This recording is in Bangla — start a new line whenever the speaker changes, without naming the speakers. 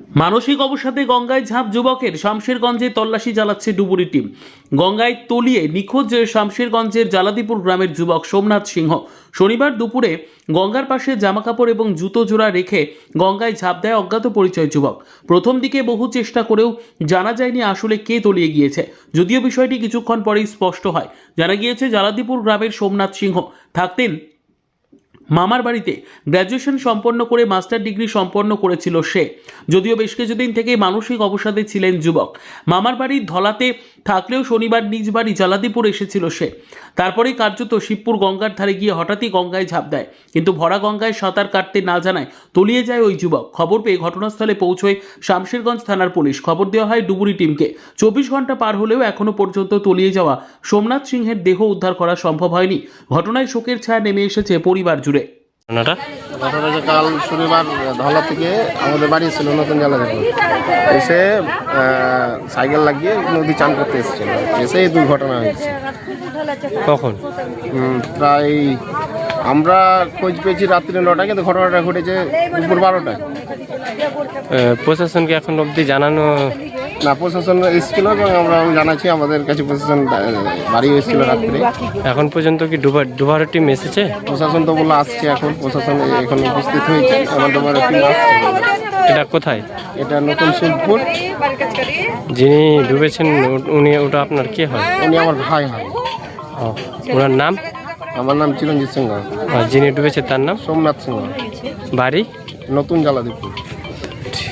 মানসিক অবসাদে গঙ্গায় ঝাঁপ যুবকের শামশেরগঞ্জে তল্লাশি চালাচ্ছে ডুবুরি টিম। গঙ্গায় তলিয়ে নিখোঁজ শামশেরগঞ্জের জালাদিপুর গ্রামের যুবক সোমনাথ সিংহ। শনিবার দুপুরে গঙ্গার পাশে জামাকাপড় এবং জুতো জোড়া রেখে গঙ্গায় ঝাঁপ দেয় অজ্ঞাত পরিচয় যুবক। প্রথম দিকে বহু চেষ্টা করেও জানা যায়নি আসলে কে তলিয়ে গিয়েছে। যদিও বিষয়টি কিছুক্ষণ পরেই স্পষ্ট হয়। জানা গিয়েছে জালাদিপুর গ্রামের সোমনাথ সিংহ থাকতেন মামার বাড়িতে গ্র্যাজুয়েশন সম্পন্ন করে মাস্টার ডিগ্রি সম্পন্ন করেছিল সে। যদিও বেশ কিছুদিন থেকে মানসিক অবসাদে ছিলেন যুবক। মামার বাড়ির ধলাতে থাকলেও শনিবার নিজ বাড়ি জালাদিপুর এসেছিল সে। তারপরেই কার্যত শিবপুর গঙ্গার ধারে গিয়ে হঠাৎই গঙ্গায় ঝাঁপ দেয়। কিন্তু ভরা গঙ্গায় সাঁতার কাটতে না জানায় তলিয়ে যায় ওই যুবক। খবর পেয়ে ঘটনাস্থলে পৌঁছয় শামশেরগঞ্জ থানার পুলিশ। খবর দেওয়া হয় ডুবুরি টিমকে। চব্বিশ ঘণ্টা পার হলেও এখনও পর্যন্ত তলিয়ে যাওয়া সোমনাথ সিংহের দেহ উদ্ধার করা সম্ভব হয়নি। ঘটনায় শোকের ছায়া নেমে এসেছে পরিবার জুড়ে।
ঘটনাটা?
ঘটনা যে কাল শনিবার ধলা থেকে আমাদের বাড়ি ছিল নতুন জালাজাপুর এসে সাইকেল লাগিয়ে নদী চান করতে এসেছিল। এসে এই দুর্ঘটনা হয়েছে।
কখন?
প্রায় আমরা খোঁজ পেয়েছি রাত্রি নটায় কিন্তু ঘটনাটা ঘটেছে দুপুর বারোটায়।
প্রশাসনকে এখন অবধি জানানো
না প্রশাসন এসেছিল এবং আমরা জানাচ্ছি আমাদের কাছে প্রশাসন আহ, বাড়ি এসেছিল রাত্রে।
এখন পর্যন্ত কি ডুবার ডুবারো টিম এসেছে?
প্রশাসন তো বলে আসছে এখন প্রশাসন এখন উপস্থিত হয়েছে আমার তোমার টিম আসছে।
এটা কোথায়?
এটা নতুন শিবপুর।
যিনি ডুবেছেন উনি ওটা আপনার কে হয়?
উনি আমার ভাই হয়।
ওনার নাম?
আমার নাম চিরঞ্জিত সিংহ।
যিনি ডুবেছে তার নাম?
সোমনাথ সিংহ।
বাড়ি?
নতুন জালাদিপুর